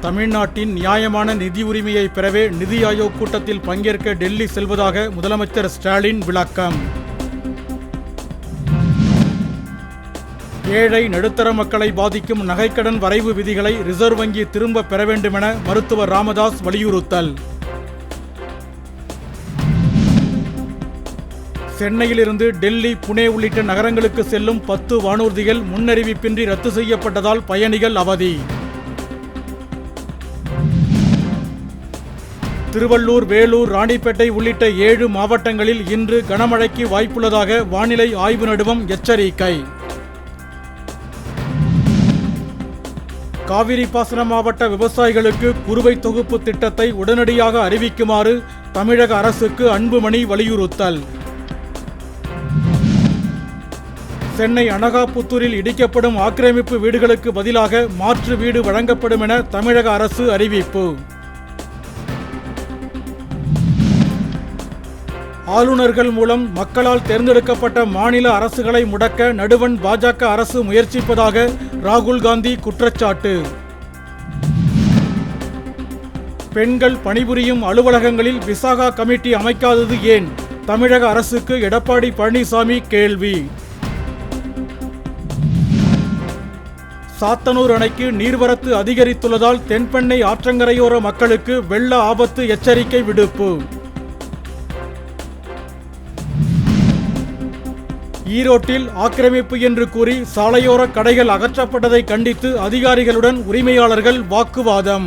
தமிழ்நாட்டின் நியாயமான நிதி உரிமையை பெறவே நிதி ஆயோக் கூட்டத்தில் பங்கேற்க டெல்லி செல்வதாக முதலமைச்சர் ஸ்டாலின் விளக்கம். ஏழை நடுத்தர மக்களை பாதிக்கும் நகைக்கடன் வரைவு விதிகளை ரிசர்வ் வங்கி திரும்ப பெற வேண்டுமென மருத்துவர் ராமதாஸ் வலியுறுத்தல். சென்னையிலிருந்து டெல்லி புனே உள்ளிட்ட நகரங்களுக்கு செல்லும் பத்து வானூர்திகள் முன்னறிவிப்பின்றி ரத்து செய்யப்பட்டதால் பயணிகள் அவதி. திருவள்ளூர் வேலூர் ராணிப்பேட்டை உள்ளிட்ட ஏழு மாவட்டங்களில் இன்று கனமழைக்கு வாய்ப்புள்ளதாக வானிலை ஆய்வு நடுவம் எச்சரிக்கை. காவிரி பாசன மாவட்ட விவசாயிகளுக்கு குறுவை தொகுப்பு திட்டத்தை உடனடியாக அறிவிக்குமாறு தமிழக அரசுக்கு அன்புமணி வலியுறுத்தல். சென்னை அனகாபுத்தூரில் இடிக்கப்படும் ஆக்கிரமிப்பு வீடுகளுக்கு பதிலாக மாற்று வீடு வழங்கப்படும் என தமிழக அரசு அறிவிப்பு. ஆளுநர்கள் மூலம் மக்களால் தேர்ந்தெடுக்கப்பட்ட மாநில அரசுகளை முடக்க நடுவன் பாஜக அரசு முயற்சிப்பதாக ராகுல் காந்தி குற்றச்சாட்டு. பெண்கள் பணிபுரியும் அலுவலகங்களில் விசாகா கமிட்டி அமைக்காதது ஏன்? தமிழக அரசுக்கு எடப்பாடி பழனிசாமி கேள்வி. சாத்தனூர் அணைக்கு நீர்வரத்து அதிகரித்துள்ளதால் தென்பெண்ணை ஆற்றங்கரையோர மக்களுக்கு வெள்ள ஆபத்து எச்சரிக்கை விடுப்பு. ஈரோட்டில் ஆக்கிரமிப்பு என்று கூறி சாலையோர கடைகள் அகற்றப்பட்டதை கண்டித்து அதிகாரிகளுடன் உரிமையாளர்கள் வாக்குவாதம்.